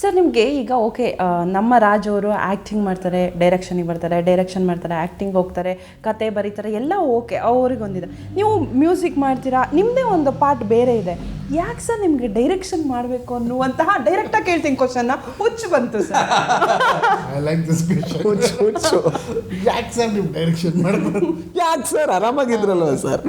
Sir, ನಿಮಗೆ ಈಗ, okay ನಮ್ಮ ರಾಜ್ ಅವರು ಆ್ಯಕ್ಟಿಂಗ್ ಮಾಡ್ತಾರೆ ಡೈರೆಕ್ಷನಿಗೆ ಬರ್ತಾರೆ ಡೈರೆಕ್ಷನ್ ಮಾಡ್ತಾರೆ ಆ್ಯಕ್ಟಿಂಗ್ ಹೋಗ್ತಾರೆ, ಕತೆ ಬರೀತಾರೆ, ಎಲ್ಲ ಓಕೆ, ಅವ್ರಿಗೊಂದಿದೆ. ನೀವು ಮ್ಯೂಸಿಕ್ ಮಾಡ್ತೀರಾ? ನಿಮ್ಮದೇ ಒಂದು ಪಾರ್ಟ್ ಬೇರೆ ಇದೆ. ಯಾಕೆ ಸರ್ ನಿಮಗೆ ಡೈರೆಕ್ಷನ್ ಮಾಡಬೇಕು ಅನ್ನುವಂತಹ ಡೈರೆಕ್ಟಾಗಿ ಕೇಳ್ತೀನಿ ಕ್ವಶನ್ನ ಹುಚ್ಚು ಬಂತು ಸರ್. ಐ ಲೈಕ್ ದಿಸ್ ಹುಚ್ಚು ಹುಚ್ಚು. ಯಾಕೆ ಸರ್ ನೀವು ಡೈರೆಕ್ಷನ್ ಮಾಡಬೇಕು? ಯಾಕೆ ಸರ್ ಆರಾಮಾಗಿದ್ರಲ್ವ ಸರ್?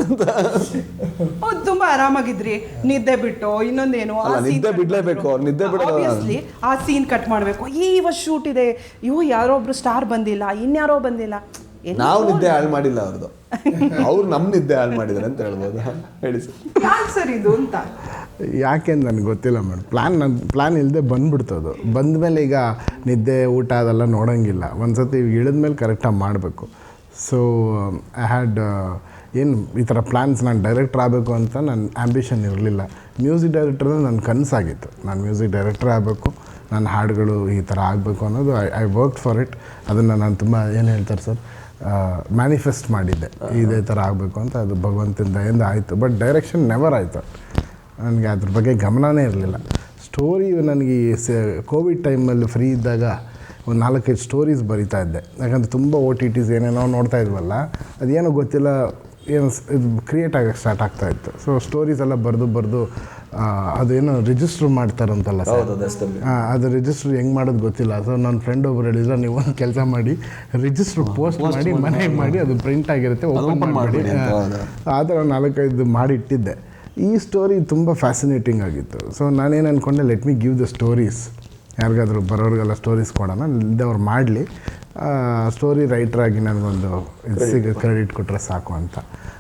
ಹೌದು ತುಂಬ ಆರಾಮಾಗಿದ್ರಿ. ನಿದ್ದೆ ಬಿಟ್ಟು ಇನ್ನೊಂದೇನು? ಅಲ್ಲ, ನಿದ್ದೆ ಬಿಡ್ಲೇಬೇಕು, ಅವ್ರು ನಿದ್ದೆ ಬಿಡೋದು ಆಬ್ವಿಯಸ್ಲಿ ಆ ಸೀನ್ ಕಟ್ ಮಾಡಬೇಕು. ಈ ಇವತ್ತು ಶೂಟ್ ಇದೆ. ಇವು ಯಾರೋ ಒಬ್ರು ಸ್ಟಾರ್ ಬಂದಿಲ್ಲ ಇನ್ಯಾರೋ ಬಂದಿಲ್ಲ. ನಾವು ನಿದ್ದೆ ಹಾಳು ಮಾಡಿಲ್ಲ ಅವ್ರದ್ದು ಅವ್ರು ನಮ್ಮ ನಿದ್ದೆ ಹಾಳು ಮಾಡಿದ್ದಾರೆ ಅಂತ ಹೇಳ್ಬೋದು. ಹೇಳಿ ಸರ್. ಯಾಕೆ ಸರ್ ಇದು ಅಂತ? ಯಾಕೆ ಅಂತ ನನಗೆ ಗೊತ್ತಿಲ್ಲ ಮೇಡಮ್. ಪ್ಲ್ಯಾನ್ ನನ್ನ ಪ್ಲ್ಯಾನ್ ಇಲ್ಲದೆ ಬಂದ್ಬಿಡ್ತದು ಬಂದಮೇಲೆ ಈಗ ನಿದ್ದೆ ಊಟ ಅದೆಲ್ಲ ನೋಡೋಂಗಿಲ್ಲ. ಒಂದು ಸತಿ ಇಳಿದ್ಮೇಲೆ ಕರೆಕ್ಟಾಗಿ ಮಾಡಬೇಕು. ಸೊ ಐ ಹ್ಯಾಡ್ ಏನು ಈ ಥರ ಪ್ಲ್ಯಾನ್ಸ್ ನಾನು ಡೈರೆಕ್ಟ್ರ್ ಆಗಬೇಕು ಅಂತ ನನ್ನ ಆ್ಯಂಬಿಷನ್ ಇರಲಿಲ್ಲ. ಮ್ಯೂಸಿಕ್ ಡೈರೆಕ್ಟರ್ ನನ್ನ ಕನಸಾಗಿತ್ತು. ನಾನು ಮ್ಯೂಸಿಕ್ ಡೈರೆಕ್ಟರ್ ಆಗಬೇಕು. ನನ್ನ ಹಾಡುಗಳು ಈ ಥರ ಆಗಬೇಕು ಅನ್ನೋದು I I work for it ಅದನ್ನು ನಾನು ತುಂಬ ಏನು ಹೇಳ್ತಾರೆ ಸರ್? ಮ್ಯಾನಿಫೆಸ್ಟ್ ಮಾಡಿದ್ದೆ. ಇದೇ ಥರ ಆಗಬೇಕು ಅಂತ ಅದು ಭಗವಂತನ ದಯಿಂದ ಆಯಿತು. ಬಟ್ ಡೈರೆಕ್ಷನ್ ನೆವರ್ ಆಯಿತು. ನನಗೆ ಅದ್ರ ಬಗ್ಗೆ ಗಮನವೇ ಇರಲಿಲ್ಲ. ಸ್ಟೋರಿ ನನಗೆ ಸ ಕೋವಿಡ್ ಟೈಮಲ್ಲಿ ಫ್ರೀ ಇದ್ದಾಗ ಒಂದು ನಾಲ್ಕೈದು ಸ್ಟೋರೀಸ್ ಬರಿತಾ ಇದ್ದೆ. ಯಾಕಂದರೆ ತುಂಬ ಓ ಟಿ ಟಿಸ್ ಏನೇನೋ ನೋಡ್ತಾ ಇದ್ವಲ್ಲ, ಅದೇನೋ ಗೊತ್ತಿಲ್ಲ, ಏನು ಇದು ಕ್ರಿಯೇಟ್ ಆಗಕ್ಕೆ ಸ್ಟಾರ್ಟ್ ಆಗ್ತಾಯಿತ್ತು ಸೊ ಸ್ಟೋರೀಸ್ ಎಲ್ಲ ಬರೆದು ಬರೆದು ಅದೇನೋ ರಿಜಿಸ್ಟ್ರ್ ಮಾಡ್ತಾರಂತಲ್ಲ ಸರ್ ಅದು ರಿಜಿಸ್ಟ್ರ್ ಹೆಂಗೆ ಮಾಡೋದು ಗೊತ್ತಿಲ್ಲ. ಸೊ ನನ್ನ ಫ್ರೆಂಡ್ ಒಬ್ರು ಹೇಳಿದ್ರೆ ನೀವು ಒಂದು ಕೆಲಸ ಮಾಡಿ ರಿಜಿಸ್ಟ್ರ್ ಪೋಸ್ಟ್ ಮಾಡಿ ಮನೆಗೆ ಮಾಡಿ ಅದು ಪ್ರಿಂಟ್ ಆಗಿರುತ್ತೆ ಓಪನ್ open ಮಾಡಿ. ಆ ಥರ ನಾಲ್ಕೈದು ಮಾಡಿ ಇಟ್ಟಿದ್ದೆ ಈ ಸ್ಟೋರಿ ತುಂಬ ಫ್ಯಾಸಿನೇಟಿಂಗ್ ಆಗಿತ್ತು. ಸೊ ನಾನೇನು ಅಂದ್ಕೊಂಡೆ let me give the stories ಯಾರಿಗಾದರೂ ಬರೋರಿಗೆಲ್ಲ ಸ್ಟೋರೀಸ್ ಕೊಡೋಣ. ಇದ್ದವ್ರು ಮಾಡಲಿ. ಸ್ಟೋರಿ ರೈಟ್ರಾಗಿ ನನಗೊಂದು ಇದು ಸಿಗ ಕ್ರೆಡಿಟ್ ಕೊಟ್ಟರೆ ಸಾಕು ಅಂತ.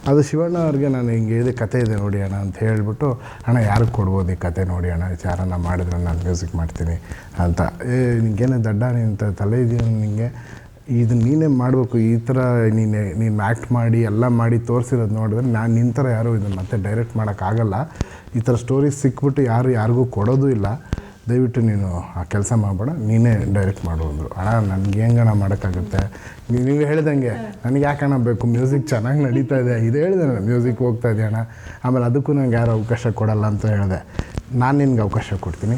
ಅದು ಶಿವಣ್ಣ ಅವ್ರಿಗೆ ನಾನು ಹಿಂಗೆ ಇದೆ ಕತೆ ಇದೆ ನೋಡಿ ಅಣ್ಣ ಅಂತ ಹೇಳಿಬಿಟ್ಟು ಅಣ್ಣ ಯಾರಿಗೆ ಕೊಡ್ಬೋದು ಈ ಕತೆ ನೋಡಿ ಅಣ್ಣ? ವಿಚಾರನ ಮಾಡಿದ್ರೆ ನಾನು ಮ್ಯೂಸಿಕ್ ಮಾಡ್ತೀನಿ ಅಂತ. ಏ ನಿಂಗೇನೇ ದಡ್ಡ ನಿಂತ ತಲೆ ಇದೆಯಾ ನಿಮಗೆ ಇದು ನೀನೇ ಮಾಡಬೇಕು. ಈ ಥರ ನೀನೆ ನೀನು ಆ್ಯಕ್ಟ್ ಮಾಡಿ ಎಲ್ಲ ಮಾಡಿ ತೋರಿಸಿರೋದು ನೋಡಿದ್ರೆ ನಾನು ನಿನ್ನ ಥರ ಯಾರೂ ಇದನ್ನು ಮತ್ತೆ ಡೈರೆಕ್ಟ್ ಮಾಡೋಕ್ಕಾಗಲ್ಲ ಈ ಥರ ಸ್ಟೋರಿ ಸಿಕ್ಬಿಟ್ಟು ಯಾರು ಯಾರಿಗೂ ಕೊಡೋದು ಇಲ್ಲ. ದಯವಿಟ್ಟು ನೀನು ಆ ಕೆಲಸ ಮಾಡಬೇಡ, ನೀನೇ ಡೈರೆಕ್ಟ್ ಮಾಡು ಅಂದರು. ಅಣ್ಣ, ನನಗೆ ಹೆಂಗಣ ಮಾಡೋಕ್ಕಾಗುತ್ತೆ? ನೀವು ಹೇಳ್ದಂಗೆ, ನನಗೆ ಯಾಕಣ್ಣ ಬೇಕು? ಮ್ಯೂಸಿಕ್ ಚೆನ್ನಾಗಿ ನಡೀತಾ ಇದೆ, ಇದು ಹೇಳಿದೆ ನಾನು ಮ್ಯೂಸಿಕ್ ಹೋಗ್ತಾ ಇದೆ ಅಣ್ಣ. ಆಮೇಲೆ ಅದಕ್ಕೂ ನಂಗೆ ಯಾರು ಅವಕಾಶ ಕೊಡಲ್ಲ ಅಂತ ಹೇಳಿದೆ. ನಾನು ನಿನಗೆ ಅವಕಾಶ ಕೊಡ್ತೀನಿ.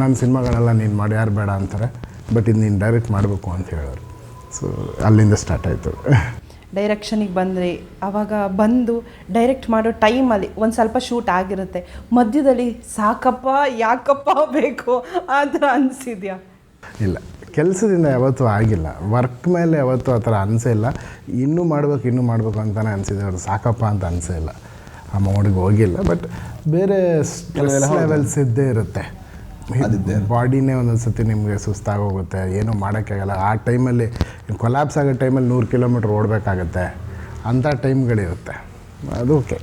ನನ್ನ ಸಿನಿಮಾಗಳೆಲ್ಲ ನೀನು ಮಾಡಿ, ಯಾರು ಬೇಡ ಅಂತಾರೆ. ಬಟ್ ಇದು ನೀನು ಡೈರೆಕ್ಟ್ ಮಾಡಬೇಕು ಅಂತ ಹೇಳೋರು. ಸೊ ಅಲ್ಲಿಂದ ಸ್ಟಾರ್ಟ್ ಆಯಿತು. ಡೈರೆಕ್ಷನಿಗೆ ಬಂದರೆ. ಆವಾಗ ಬಂದು ಡೈರೆಕ್ಟ್ ಮಾಡೋ ಟೈಮಲ್ಲಿ ಒಂದು ಸ್ವಲ್ಪ ಶೂಟ್ ಆಗಿರುತ್ತೆ. ಮಧ್ಯದಲ್ಲಿ ಸಾಕಪ್ಪ ಯಾಕಪ್ಪ ಬೇಕು ಆ ಥರ ಅನಿಸಿದ್ಯಾ? ಇಲ್ಲ ಕೆಲಸದಿಂದ ಯಾವತ್ತೂ ಆಗಿಲ್ಲ. ವರ್ಕ್ ಮೇಲೆ ಯಾವತ್ತೂ ಆ ಥರ ಅನಿಸೇ ಇಲ್ಲ. ಇನ್ನೂ ಮಾಡ್ಬೇಕು ಇನ್ನೂ ಮಾಡಬೇಕು ಅಂತಲೇ ಅನಿಸಿದೆ. ಅವ್ರು ಸಾಕಪ್ಪ ಅಂತ ಅನಿಸೇ ಇಲ್ಲ. ಆ ಮೋಡಿಗೆ ಹೋಗಿಲ್ಲ. ಬಟ್ ಬೇರೆ ಲೆವೆಲ್ಸ್ ಇದ್ದೇ ಇರುತ್ತೆ. ಬಾಡಿನೇ ಒಂದೊಂದು ಸತಿ ನಿಮಗೆ ಸುಸ್ತಾಗೋಗುತ್ತೆ. ಏನೂ ಮಾಡೋಕ್ಕಾಗಲ್ಲ. ಆ ಟೈಮಲ್ಲಿ ಕೊಲ್ಯಾಪ್ಸ್ ಆಗೋ ಟೈಮಲ್ಲಿ ನೂರು ಕಿಲೋಮೀಟ್ರ್ ಓಡಬೇಕಾಗತ್ತೆ. ಅಂಥ ಟೈಮ್ಗಳಿರುತ್ತೆ. ಅದು ಓಕೆ.